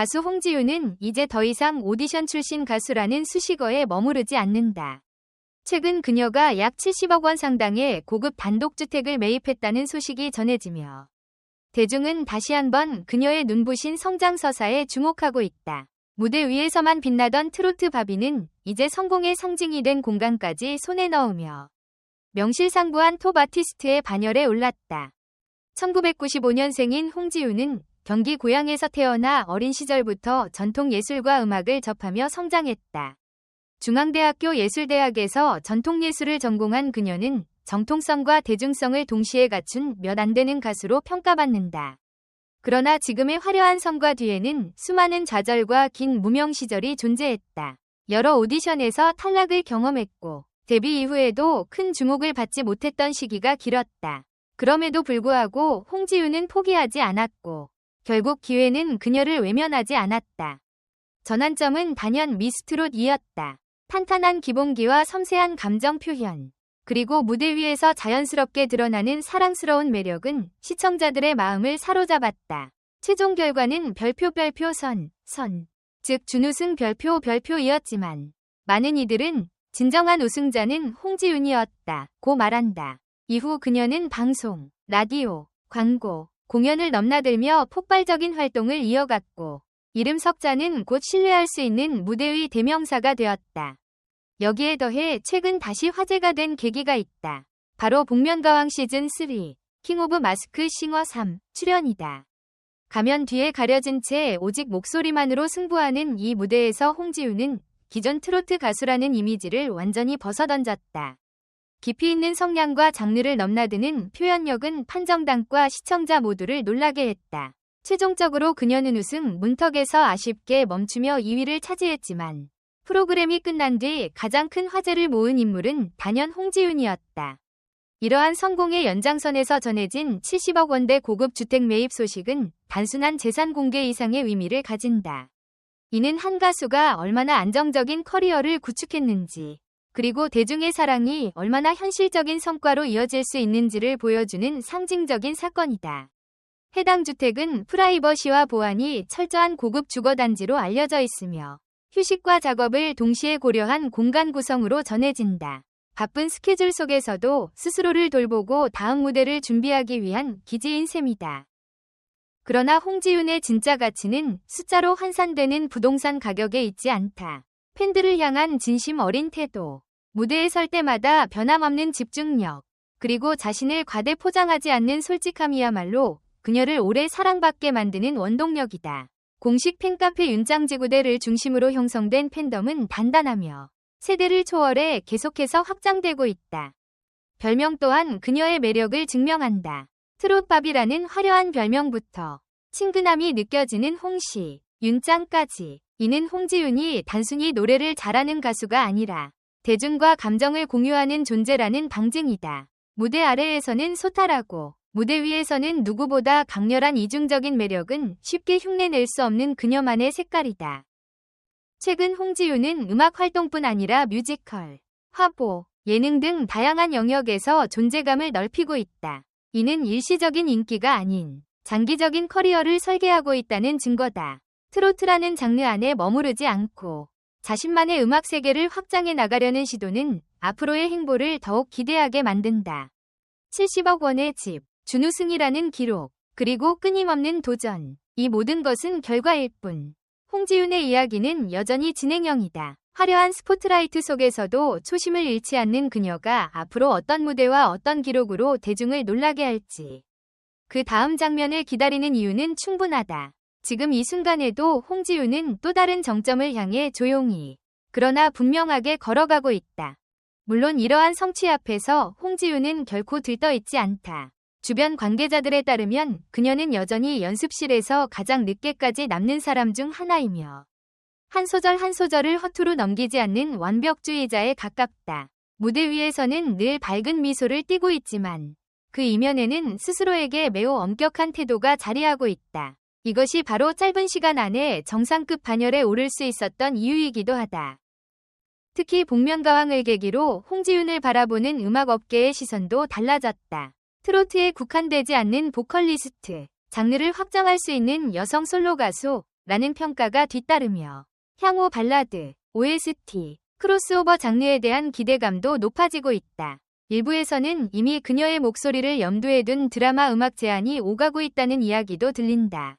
가수 홍지윤은 이제 더 이상 오디션 출신 가수라는 수식어에 머무르지 않는다. 최근 그녀가 약 70억 원 상당의 고급 단독주택을 매입했다는 소식이 전해지며 대중은 다시 한번 그녀의 눈부신 성장 서사에 주목하고 있다. 무대 위에서만 빛나던 트로트 바비는 이제 성공의 상징이 된 공간까지 손에 넣으며 명실상부한 톱 아티스트의 반열에 올랐다. 1995년생인 홍지윤은 경기 고양에서 태어나 어린 시절부터 전통 예술과 음악을 접하며 성장했다. 중앙대학교 예술대학에서 전통예술을 전공한 그녀는 정통성과 대중성을 동시에 갖춘 몇 안 되는 가수로 평가받는다. 그러나 지금의 화려한 성과 뒤에는 수많은 좌절과 긴 무명 시절이 존재했다. 여러 오디션에서 탈락을 경험했고 데뷔 이후에도 큰 주목을 받지 못했던 시기가 길었다. 그럼에도 불구하고 홍지윤은 포기하지 않았고 결국 기회는 그녀를 외면하지 않았다. 전환점은 단연 미스트롯이었다. 탄탄한 기본기와 섬세한 감정 표현, 그리고 무대 위에서 자연스럽게 드러나는 사랑스러운 매력은 시청자들의 마음을 사로잡았다. 최종 결과는 별표 별표 선, 선, 즉 준우승 별표 별표이었지만 많은 이들은 진정한 우승자는 홍지윤이었다. 고 말한다. 이후 그녀는 방송, 라디오, 광고, 공연을 넘나들며 폭발적인 활동을 이어갔고 이름 석자는 곧 신뢰할 수 있는 무대 위 대명사가 되었다. 여기에 더해 최근 다시 화제가 된 계기가 있다. 바로 복면가왕 시즌 3 킹 오브 마스크 싱어 3 출연이다. 가면 뒤에 가려진 채 오직 목소리만으로 승부하는 이 무대에서 홍지우는 기존 트로트 가수라는 이미지를 완전히 벗어던졌다. 깊이 있는 성량과 장르를 넘나드는 표현력은 판정단과 시청자 모두를 놀라게 했다. 최종적으로 그녀는 우승 문턱에서 아쉽게 멈추며 2위를 차지했지만 프로그램이 끝난 뒤 가장 큰 화제를 모은 인물은 단연 홍지윤이었다. 이러한 성공의 연장선에서 전해진 70억 원대 고급 주택 매입 소식은 단순한 재산 공개 이상의 의미를 가진다. 이는 한 가수가 얼마나 안정적인 커리어를 구축했는지, 그리고 대중의 사랑이 얼마나 현실적인 성과로 이어질 수 있는지를 보여주는 상징적인 사건이다. 해당 주택은 프라이버시와 보안이 철저한 고급 주거단지로 알려져 있으며 휴식과 작업을 동시에 고려한 공간 구성으로 전해진다. 바쁜 스케줄 속에서도 스스로를 돌보고 다음 무대를 준비하기 위한 기지인 셈이다. 그러나 홍지윤의 진짜 가치는 숫자로 환산되는 부동산 가격에 있지 않다. 팬들을 향한 진심 어린 태도, 무대에 설 때마다 변함없는 집중력, 그리고 자신을 과대 포장하지 않는 솔직함이야말로 그녀를 오래 사랑받게 만드는 원동력이다. 공식 팬카페 윤짱지구대를 중심으로 형성된 팬덤은 단단하며 세대를 초월해 계속해서 확장되고 있다. 별명 또한 그녀의 매력을 증명한다. 트롯밥이라는 화려한 별명부터 친근함이 느껴지는 홍씨, 윤짱까지 이는 홍지윤이 단순히 노래를 잘하는 가수가 아니라 대중과 감정을 공유하는 존재라는 방증이다. 무대 아래에서는 소탈하고 무대 위에서는 누구보다 강렬한 이중적인 매력은 쉽게 흉내낼 수 없는 그녀만의 색깔이다. 최근 홍지윤은 음악 활동뿐 아니라 뮤지컬, 화보, 예능 등 다양한 영역에서 존재감을 넓히고 있다. 이는 일시적인 인기가 아닌 장기적인 커리어를 설계하고 있다는 증거다. 트로트라는 장르 안에 머무르지 않고 자신만의 음악 세계를 확장해 나가려는 시도는 앞으로의 행보를 더욱 기대하게 만든다. 70억 원의 집, 준우승이라는 기록, 그리고 끊임없는 도전. 이 모든 것은 결과일 뿐. 홍지윤의 이야기는 여전히 진행형이다. 화려한 스포트라이트 속에서도 초심을 잃지 않는 그녀가 앞으로 어떤 무대와 어떤 기록으로 대중을 놀라게 할지. 그 다음 장면을 기다리는 이유는 충분하다. 지금 이 순간에도 홍지윤은 또 다른 정점을 향해 조용히, 그러나 분명하게 걸어가고 있다. 물론 이러한 성취 앞에서 홍지윤은 결코 들떠 있지 않다. 주변 관계자들에 따르면 그녀는 여전히 연습실에서 가장 늦게까지 남는 사람 중 하나이며 한 소절 한 소절을 허투루 넘기지 않는 완벽주의자에 가깝다. 무대 위에서는 늘 밝은 미소를 띠고 있지만 그 이면에는 스스로에게 매우 엄격한 태도가 자리하고 있다. 이것이 바로 짧은 시간 안에 정상급 반열에 오를 수 있었던 이유이기도 하다. 특히 복면가왕을 계기로 홍지윤을 바라보는 음악업계의 시선도 달라졌다. 트로트에 국한되지 않는 보컬리스트, 장르를 확장할 수 있는 여성 솔로 가수, 라는 평가가 뒤따르며 향후 발라드, OST, 크로스오버 장르에 대한 기대감도 높아지고 있다. 일부에서는 이미 그녀의 목소리를 염두에 둔 드라마 음악 제안이 오가고 있다는 이야기도 들린다.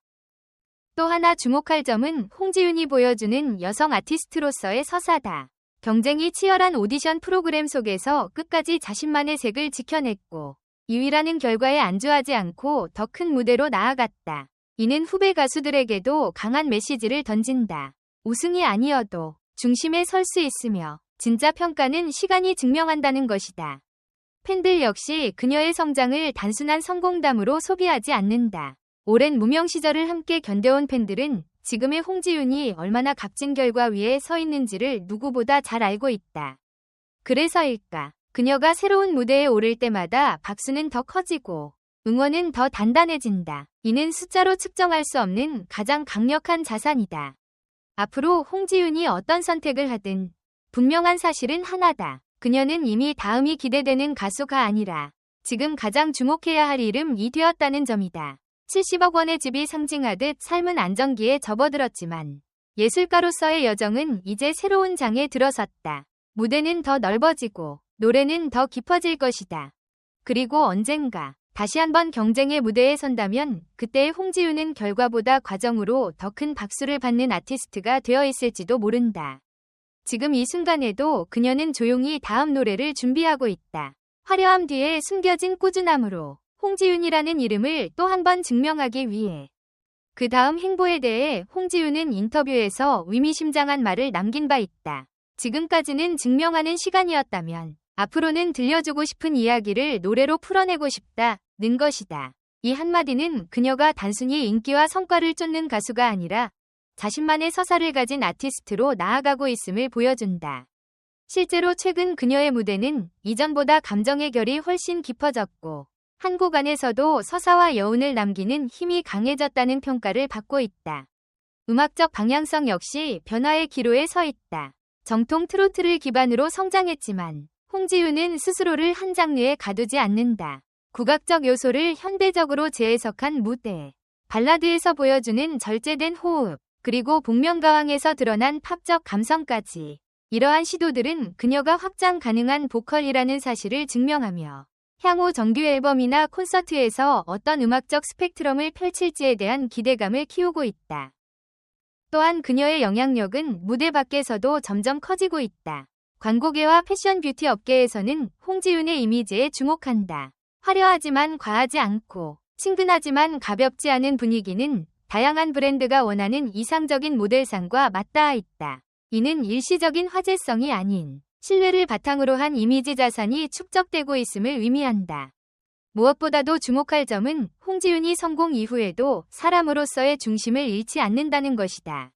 또 하나 주목할 점은 홍지윤이 보여주는 여성 아티스트로서의 서사다. 경쟁이 치열한 오디션 프로그램 속에서 끝까지 자신만의 색을 지켜냈고 2위라는 결과에 안주하지 않고 더 큰 무대로 나아갔다. 이는 후배 가수들에게도 강한 메시지를 던진다. 우승이 아니어도 중심에 설 수 있으며 진짜 평가는 시간이 증명한다는 것이다. 팬들 역시 그녀의 성장을 단순한 성공담으로 소비하지 않는다. 오랜 무명 시절을 함께 견뎌온 팬들은 지금의 홍지윤이 얼마나 값진 결과 위에 서 있는지를 누구보다 잘 알고 있다. 그래서일까? 그녀가 새로운 무대에 오를 때마다 박수는 더 커지고 응원은 더 단단해진다. 이는 숫자로 측정할 수 없는 가장 강력한 자산이다. 앞으로 홍지윤이 어떤 선택을 하든 분명한 사실은 하나다. 그녀는 이미 다음이 기대되는 가수가 아니라 지금 가장 주목해야 할 이름이 되었다는 점이다. 70억 원의 집이 상징하듯 삶은 안정기에 접어들었지만 예술가로서의 여정은 이제 새로운 장에 들어섰다. 무대는 더 넓어지고 노래는 더 깊어질 것이다. 그리고 언젠가 다시 한번 경쟁의 무대에 선다면 그때의 홍지윤은 결과보다 과정으로 더 큰 박수를 받는 아티스트가 되어 있을지도 모른다. 지금 이 순간에도 그녀는 조용히 다음 노래를 준비하고 있다. 화려함 뒤에 숨겨진 꾸준함으로 홍지윤이라는 이름을 또 한 번 증명하기 위해 그 다음 행보에 대해 홍지윤은 인터뷰에서 의미심장한 말을 남긴 바 있다. 지금까지는 증명하는 시간이었다면 앞으로는 들려주고 싶은 이야기를 노래로 풀어내고 싶다 는 것이다. 이 한마디는 그녀가 단순히 인기와 성과를 쫓는 가수가 아니라 자신만의 서사를 가진 아티스트로 나아가고 있음을 보여준다. 실제로 최근 그녀의 무대는 이전보다 감정의 결이 훨씬 깊어졌고 한국 안에서도 서사와 여운을 남기는 힘이 강해졌다는 평가를 받고 있다. 음악적 방향성 역시 변화의 기로에 서 있다. 정통 트로트를 기반으로 성장했지만 홍지윤은 스스로를 한 장르에 가두지 않는다. 국악적 요소를 현대적으로 재해석한 무대, 발라드에서 보여주는 절제된 호흡, 그리고 복면가왕에서 드러난 팝적 감성까지 이러한 시도들은 그녀가 확장 가능한 보컬이라는 사실을 증명하며 향후 정규 앨범이나 콘서트에서 어떤 음악적 스펙트럼을 펼칠지에 대한 기대감을 키우고 있다. 또한 그녀의 영향력은 무대 밖에서도 점점 커지고 있다. 광고계와 패션 뷰티 업계에서는 홍지윤의 이미지에 주목한다. 화려하지만 과하지 않고 친근하지만 가볍지 않은 분위기는 다양한 브랜드가 원하는 이상적인 모델상과 맞닿아 있다. 이는 일시적인 화제성이 아닌 신뢰를 바탕으로 한 이미지 자산이 축적되고 있음을 의미한다. 무엇보다도 주목할 점은 홍지윤이 성공 이후에도 사람으로서의 중심을 잃지 않는다는 것이다.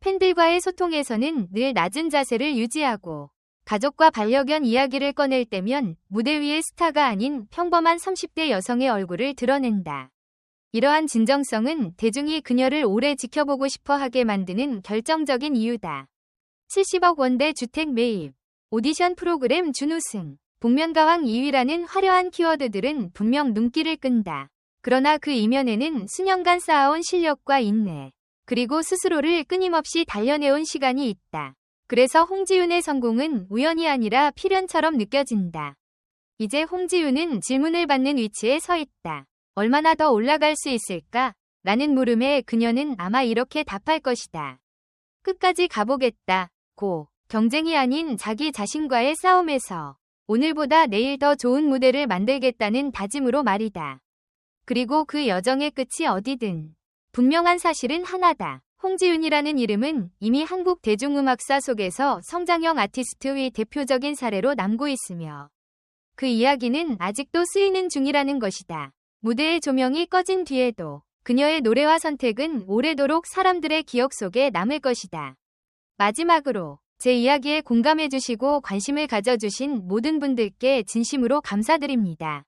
팬들과의 소통에서는 늘 낮은 자세를 유지하고 가족과 반려견 이야기를 꺼낼 때면 무대 위의 스타가 아닌 평범한 30대 여성의 얼굴을 드러낸다. 이러한 진정성은 대중이 그녀를 오래 지켜보고 싶어 하게 만드는 결정적인 이유다. 70억 원대 주택 매입, 오디션 프로그램 준우승, 복면가왕 2위라는 화려한 키워드들은 분명 눈길을 끈다. 그러나 그 이면에는 수년간 쌓아온 실력과 인내, 그리고 스스로를 끊임없이 단련해온 시간이 있다. 그래서 홍지윤의 성공은 우연이 아니라 필연처럼 느껴진다. 이제 홍지윤은 질문을 받는 위치에 서 있다. 얼마나 더 올라갈 수 있을까? 라는 물음에 그녀는 아마 이렇게 답할 것이다. 끝까지 가보겠다. 고. 경쟁이 아닌 자기 자신과의 싸움에서 오늘보다 내일 더 좋은 무대를 만들겠다는 다짐으로 말이다. 그리고 그 여정의 끝이 어디든 분명한 사실은 하나다. 홍지윤이라는 이름은 이미 한국 대중음악사 속에서 성장형 아티스트의 대표적인 사례로 남고 있으며 그 이야기는 아직도 쓰이는 중이라는 것이다. 무대의 조명이 꺼진 뒤에도 그녀의 노래와 선택은 오래도록 사람들의 기억 속에 남을 것이다. 마지막으로 제 이야기에 공감해주시고 관심을 가져주신 모든 분들께 진심으로 감사드립니다.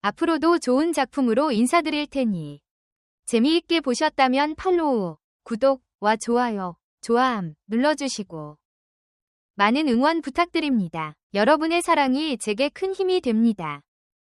앞으로도 좋은 작품으로 인사드릴 테니 재미있게 보셨다면 팔로우, 구독과 좋아요, 좋아함 눌러주시고 많은 응원 부탁드립니다. 여러분의 사랑이 제게 큰 힘이 됩니다.